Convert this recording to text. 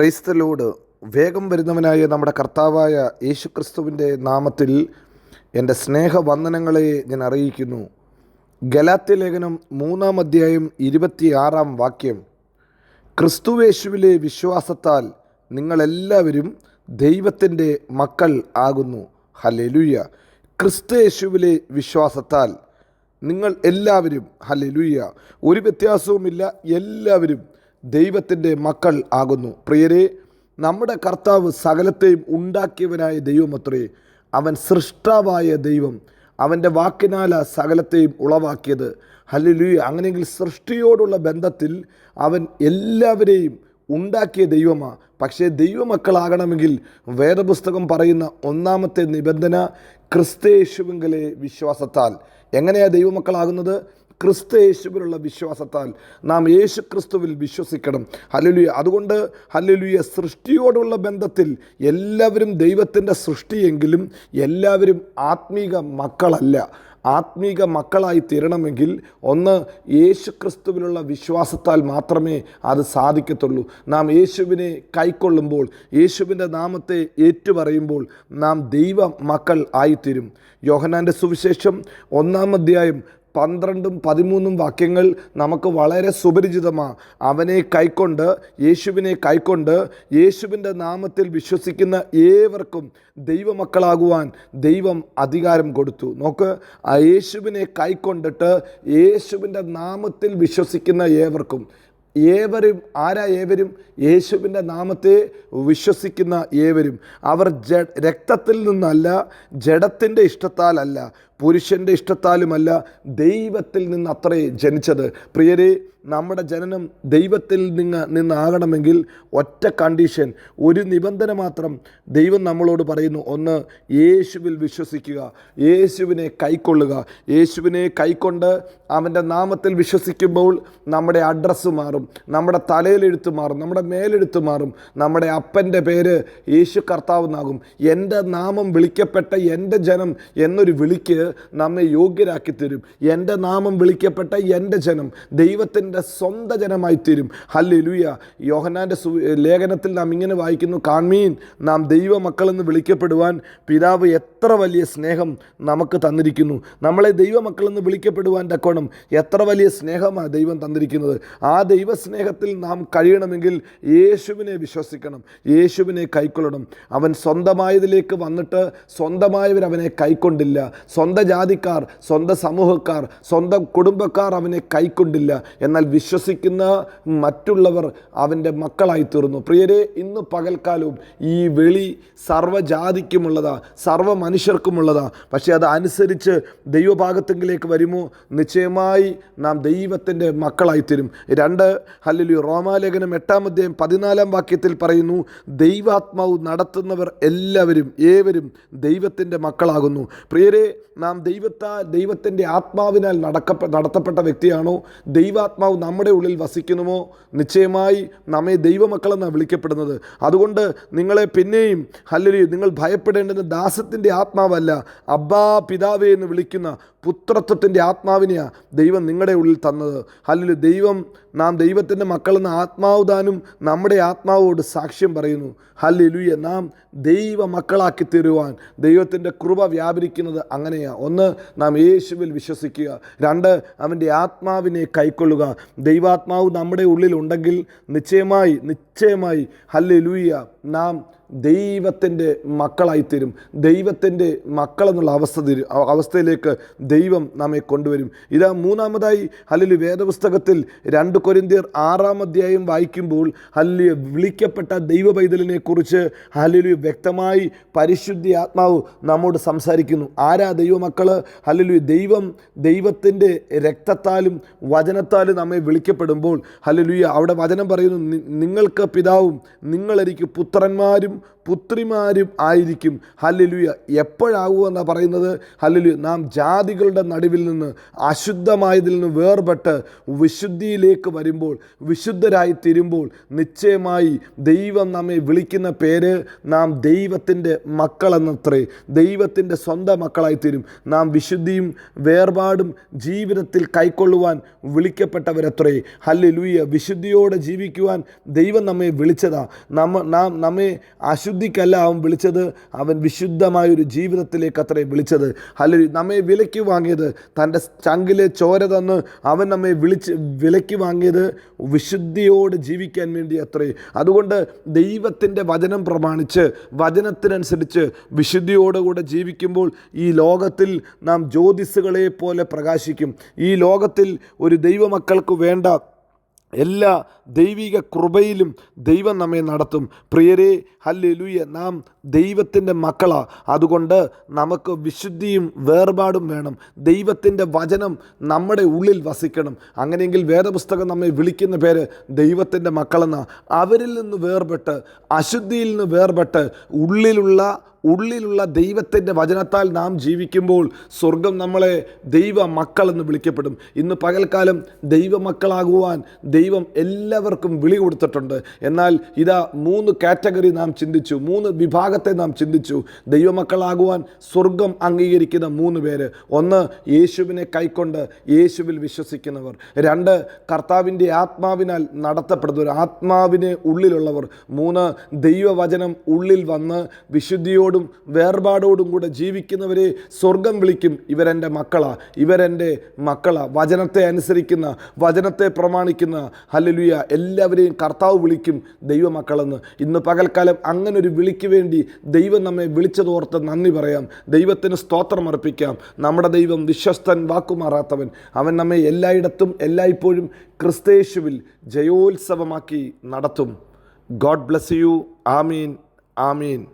Praise the Lord വേഗം വരുന്നവനായ നമ്മുടെ കർത്താവായ യേശുക്രിസ്തുവിന്റെ നാമത്തിൽ എന്റെ സ്നേഹവന്ദനങ്ങളെ ഞാൻ അറിയിക്കുന്നു. ഗലാത്യ ലേഖനം മൂന്നാം അധ്യായം ഇരുപത്തിയാറാം വാക്യം. ക്രിസ്തുവേശുവിലെ വിശ്വാസത്താൽ നിങ്ങളെല്ലാവരും ദൈവത്തിന്റെ മക്കൾ ആകുന്നു. ഹലലുയ്യ ക്രിസ്തുയേശുവിലെ വിശ്വാസത്താൽ നിങ്ങൾ എല്ലാവരും ഹലലുയ്യ ഒരു വ്യത്യാസവുമില്ല. എല്ലാവരും ദൈവത്തിന്റെ മക്കൾ ആകുന്നു. പ്രിയരെ നമ്മുടെ കർത്താവ് സകലത്തെയും ഉണ്ടാക്കിയവനായ ദൈവമത്രേ അവൻ സൃഷ്ടാവായ ദൈവം അവന്റെ വാക്കിനാല സകലത്തെയും ഉളവാക്കിയത്. ഹല്ലേലൂയ. അങ്ങനെയെങ്കിൽ സൃഷ്ടിയോടുള്ള ബന്ധത്തിൽ അവൻ എല്ലാവരെയും ഉണ്ടാക്കിയ ദൈവമാണ് പക്ഷേ ദൈവമക്കളാകണമെങ്കിൽ വേദപുസ്തകം പറയുന്ന ഒന്നാമത്തെ നിബന്ധന ക്രിസ്തേശുവിങ്കലെ വിശ്വാസത്താൽ. എങ്ങനെയാണ് ദൈവമക്കളാകുന്നത്? ക്രിസ്തു യേശുവിലുള്ള വിശ്വാസത്താൽ നാം യേശു ക്രിസ്തുവിൽ വിശ്വസിക്കണം. ഹല്ലേലൂയ. അതുകൊണ്ട് ഹല്ലേലൂയ സൃഷ്ടിയോടുള്ള ബന്ധത്തിൽ എല്ലാവരും ദൈവത്തിന്റെ സൃഷ്ടിയെങ്കിലും എല്ലാവരും ആത്മീക മക്കളല്ല. ആത്മീക മക്കളായി തീരണമെങ്കിൽ ഒന്ന് യേശു ക്രിസ്തുവിലുള്ള വിശ്വാസത്താൽ മാത്രമേ അത് സാധിക്കത്തുള്ളൂ. നാം യേശുവിനെ കൈക്കൊള്ളുമ്പോൾ യേശുവിന്റെ നാമത്തെ ഏറ്റുപറയുമ്പോൾ നാം ദൈവ മക്കൾ ആയിത്തീരും. യോഹനാന്റെ സുവിശേഷം ഒന്നാം അധ്യായം പന്ത്രണ്ടും പതിമൂന്നും വാക്യങ്ങൾ നമുക്ക് വളരെ സുപരിചിതമാണ് അവനെ കൈക്കൊണ്ട് യേശുവിനെ കൈക്കൊണ്ട് യേശുവിന്റെ നാമത്തിൽ വിശ്വസിക്കുന്ന ഏവർക്കും ദൈവമക്കളാകുവാൻ ദൈവം അധികാരം കൊടുത്തു. നോക്ക് ആ യേശുവിനെ കൈക്കൊണ്ടിട്ട് യേശുവിന്റെ നാമത്തിൽ വിശ്വസിക്കുന്ന ഏവർക്കും ഏവരും ആരാ ഏവരും? യേശുവിന്റെ നാമത്തെ വിശ്വസിക്കുന്ന ഏവരും. അവർ ജ രക്തത്തിൽ നിന്നല്ല ജഡത്തിന്റെ ഇഷ്ടത്താലല്ല പുരുഷന്റെ ഇഷ്ടത്താലുമല്ല ദൈവത്തിൽ നിന്ന് അത്രേ ജനിച്ചത്. പ്രിയരെ നമ്മുടെ ജനനം ദൈവത്തിൽ നിന്ന് നിന്നാകണമെങ്കിൽ ഒറ്റ കണ്ടീഷൻ ഒരു നിബന്ധന മാത്രം ദൈവം നമ്മളോട് പറയുന്നു. ഒന്ന് യേശുവിൽ വിശ്വസിക്കുക. യേശുവിനെ കൈക്കൊള്ളുക. യേശുവിനെ കൈക്കൊണ്ട് അവന്റെ നാമത്തിൽ വിശ്വസിക്കുമ്പോൾ നമ്മുടെ അഡ്രസ്സ് മാറും. നമ്മുടെ തലയിലെഴുത്ത് മാറും. നമ്മുടെ മേലെഴുത്ത് മാറും. നമ്മുടെ അപ്പന്റെ പേര് യേശു കർത്താവ് എന്നാകും. എന്റെ നാമം വിളിക്കപ്പെട്ട എന്റെ ജനം എന്നൊരു വിളിക്ക് നമ്മെ യോഗ്യരാക്കി തരും. എന്റെ നാമം വിളിക്കപ്പെട്ട എന്റെ ജനം ദൈവത്തിന്റെ സ്വന്തം ജനമായി തീരും. ഹല്ലി ലൂയ യോഹനാന്റെ ലേഖനത്തിൽ നാം ഇങ്ങനെ വായിക്കുന്നു കാൺമീൻ നാം ദൈവമക്കളെന്ന് വിളിക്കപ്പെടുവാൻ പിതാവ് എത്ര വലിയ സ്നേഹം നമുക്ക് തന്നിരിക്കുന്നു. നമ്മളെ ദൈവമക്കളെന്ന് വിളിക്കപ്പെടുവാൻ തക്കോണം എത്ര വലിയ സ്നേഹമാണ് ദൈവം തന്നിരിക്കുന്നത്. ആ ദൈവസ്നേഹത്തിൽ നാം കഴിയണമെങ്കിൽ യേശുവിനെ വിശ്വസിക്കണം. യേശുവിനെ കൈക്കൊള്ളണം. അവൻ സ്വന്തമായതിലേക്ക് വന്നിട്ട് സ്വന്തമായവർ അവനെ കൈക്കൊണ്ടില്ല. സ്വന്തം ജാതിക്കാർ സ്വന്തം സമൂഹക്കാർ സ്വന്തം കുടുംബക്കാർ അവനെ കൈക്കൊണ്ടില്ല. എന്നാൽ വിശ്വസിക്കുന്ന മറ്റുള്ളവർ അവന്റെ മക്കളായി തീർന്നു പ്രിയരെ ഇന്ന് പകൽക്കാലവും ഈ വെളി സർവജാതിക്കുമുള്ളതാ സർവ മനുഷ്യർക്കുമുള്ളതാ പക്ഷേ അത് അനുസരിച്ച് ദൈവഭാഗത്തെങ്കിലേക്ക് വരുമോ? നിശ്ചയമായി നാം ദൈവത്തിന്റെ മക്കളായി തീരും രണ്ട് അല്ലെങ്കിൽ റോമാലേഖനം എട്ടാം അധ്യായം പതിനാലാം വാക്യത്തിൽ പറയുന്നു ദൈവാത്മാവ് നടത്തുന്നവർ എല്ലാവരും ഏവരും ദൈവത്തിന്റെ മക്കളാകുന്നു. പ്രിയരെ നാം ദൈവത്താ ദൈവത്തിന്റെ ആത്മാവിനാൽ നടക്കപ്പെ നടത്തപ്പെട്ട വ്യക്തിയാണോ? ദൈവാത്മാവ് നമ്മുടെ ഉള്ളിൽ വസിക്കുന്നുമോ നിശ്ചയമായി നമ്മെ ദൈവമക്കളെന്നാണ് വിളിക്കപ്പെടുന്നത്. അതുകൊണ്ട് നിങ്ങളെ പിന്നെയും അല്ലെങ്കിൽ നിങ്ങൾ ഭയപ്പെടേണ്ടത് ദാസത്തിന്റെ ആത്മാവല്ല അബ്ബാ പിതാവേ എന്ന് വിളിക്കുന്ന പുത്രത്വത്തിന്റെ ആത്മാവിനെയാണ് ദൈവം നിങ്ങളുടെ ഉള്ളിൽ തന്നത്. അല്ലെങ്കിൽ ദൈവം നാം ദൈവത്തിന്റെ മക്കളെന്ന ആത്മാവ് താനും നമ്മുടെ ആത്മാവോട് സാക്ഷ്യം പറയുന്നു. ഹല്ലുയ നാം ദൈവ മക്കളാക്കി തീരുവാൻ ദൈവത്തിന്റെ കൃപ വ്യാപരിക്കുന്നത് അങ്ങനെയാണ് ഒന്ന് നാം യേശുവിൽ വിശ്വസിക്കുക. രണ്ട് അവന്റെ ആത്മാവിനെ കൈക്കൊള്ളുക. ദൈവാത്മാവ് നമ്മുടെ ഉള്ളിലുണ്ടെങ്കിൽ നിശ്ചയമായി നിശ്ചയമായി ഹല്ലുയ നാം ദൈവത്തിന്റെ മക്കളായിത്തീരും. ദൈവത്തിന്റെ മക്കളെന്നുള്ള അവസ്ഥ അവസ്ഥയിലേക്ക് ദൈവം നമ്മെ കൊണ്ടുവരും. ഇതാ മൂന്നാമതായി അല്ലെങ്കിൽ വേദപുസ്തകത്തിൽ രണ്ട് കൊരിന്തിയർ ആറാം അധ്യായം വായിക്കുമ്പോൾ ഹല്ലി വിളിക്കപ്പെട്ട ദൈവ പൈതലിനെ കുറിച്ച് അല്ലെങ്കിൽ വ്യക്തമായി പരിശുദ്ധി ആത്മാവ് നമ്മോട് സംസാരിക്കുന്നു. ആരാ ദൈവമക്കൾ അല്ലെങ്കിൽ ദൈവം ദൈവത്തിന്റെ രക്തത്താലും വചനത്താലും നമ്മെ വിളിക്കപ്പെടുമ്പോൾ അല്ലെങ്കിൽ അവിടെ വചനം പറയുന്നു നിങ്ങൾക്ക് പിതാവും നിങ്ങളെനിക്ക് പുത്രന്മാരും പുത്രിമാരും ആയിരിക്കും. ഹല്ലലുയ. എപ്പോഴാകുമെന്നാണ് പറയുന്നത്? ഹല്ലുയ നാം ജാതികളുടെ നടുവിൽ നിന്ന് അശുദ്ധമായതിൽ നിന്ന് വേർപെട്ട് വിശുദ്ധിയിലേക്ക് വരുമ്പോൾ വിശുദ്ധരായി തീരുമ്പോൾ നിശ്ചയമായി ദൈവം നമ്മെ വിളിക്കുന്ന പേര് നാം ദൈവത്തിന്റെ മക്കളെന്നത്രേ. ദൈവത്തിന്റെ സ്വന്തം മക്കളായി തീരും. നാം വിശുദ്ധിയും വേർപാടും ജീവിതത്തിൽ കൈക്കൊള്ളുവാൻ വിളിക്കപ്പെട്ടവരത്രേ. ഹല്ലലുയ. വിശുദ്ധിയോടെ ജീവിക്കുവാൻ ദൈവം നമ്മെ വിളിച്ചതാ. നമ്മ നാം നമ്മെ അശുദ്ധിക്കല്ല അവൻ വിളിച്ചത്. അവൻ വിശുദ്ധമായൊരു ജീവിതത്തിലേക്ക് അത്രേ വിളിച്ചത്. അല്ല നമ്മെ വിലയ്ക്ക് വാങ്ങിയത് തന്റെ ചങ്കിലെ ചോര തന്ന് അവൻ നമ്മെ വിളിച്ച് വിലയ്ക്ക് വാങ്ങിയത് വിശുദ്ധിയോട് ജീവിക്കാൻ വേണ്ടി അത്രേ. അതുകൊണ്ട് ദൈവത്തിന്റെ വചനം പ്രമാണിച്ച് വചനത്തിനനുസരിച്ച് വിശുദ്ധിയോടുകൂടെ ജീവിക്കുമ്പോൾ ഈ ലോകത്തിൽ നാം ജ്യോതിസുകളെ പോലെ പ്രകാശിക്കും. ഈ ലോകത്തിൽ ഒരു ദൈവമക്കൾക്ക് വേണ്ട എല്ലാ ദൈവിക കൃപയിലും ദൈവം നമ്മെ നടത്തും. പ്രിയരെ ഹല്ലേലൂയ. നാം ദൈവത്തിന്റെ മക്കളാണ് അതുകൊണ്ട് നമുക്ക് വിശുദ്ധിയും വേർപാടും വേണം. ദൈവത്തിന്റെ വചനം നമ്മുടെ ഉള്ളിൽ വസിക്കണം. അങ്ങനെയെങ്കിൽ വേദപുസ്തകം നമ്മെ വിളിക്കുന്ന പേര് ദൈവത്തിന്റെ മക്കളെന്ന. അവരിൽ നിന്ന് വേർപെട്ട് അശുദ്ധിയിൽ നിന്ന് വേർപെട്ട് ഉള്ളിലുള്ള ഉള്ളിലുള്ള ദൈവത്തിന്റെ വചനത്താൽ നാം ജീവിക്കുമ്പോൾ സ്വർഗം നമ്മളെ ദൈവ മക്കളെന്ന് വിളിക്കപ്പെടും. ഇന്ന് പകൽക്കാലം ദൈവമക്കളാകുവാൻ ദൈവം എല്ലാവർക്കും വിളി കൊടുത്തിട്ടുണ്ട്. എന്നാൽ ഇതാ മൂന്ന് കാറ്റഗറി നാം ചിന്തിച്ചു മൂന്ന് വിഭാഗത്തെ നാം ചിന്തിച്ചു. ദൈവമക്കളാകുവാൻ സ്വർഗം അംഗീകരിക്കുന്ന മൂന്ന് പേര്. ഒന്ന് യേശുവിനെ കൈക്കൊണ്ട് യേശുവിൽ വിശ്വസിക്കുന്നവർ. രണ്ട് കർത്താവിന്റെ ആത്മാവിനാൽ നടത്തപ്പെടുന്നവർ ആത്മാവിനെ ഉള്ളിലുള്ളവർ. മൂന്ന് ദൈവവചനം ഉള്ളിൽ വന്ന് വിശുദ്ധിയോടും വേർപാടോടും കൂടെ ജീവിക്കുന്നവരെ സ്വർഗം വിളിക്കും ഇവരെന്റെ മക്കളാ ഇവരെന്റെ മക്കളാ. വചനത്തെ അനുസരിക്കുന്ന വചനത്തെ പ്രമാണിക്കുന്ന ഹല്ലേലൂയ എല്ലാവരെയും കർത്താവ് വിളിക്കും ദൈവമക്കളെന്ന്. ഇന്ന് പകൽക്കാലം അങ്ങനെ ഒരു വിളിക്ക് വേണ്ടി ദൈവം നമ്മെ വിളിച്ചതോർത്ത് നന്ദി പറയാം. ദൈവത്തിന് സ്തോത്രം അർപ്പിക്കാം. നമ്മുടെ ദൈവം വിശ്വസ്തൻ വാക്കുമാറാത്തവൻ. അവൻ നമ്മെ എല്ലായിടത്തും എല്ലായ്പ്പോഴും ക്രിസ്തേശുവിൽ ജയോത്സവമാക്കി നടത്തും. God bless you. Amin. Amin.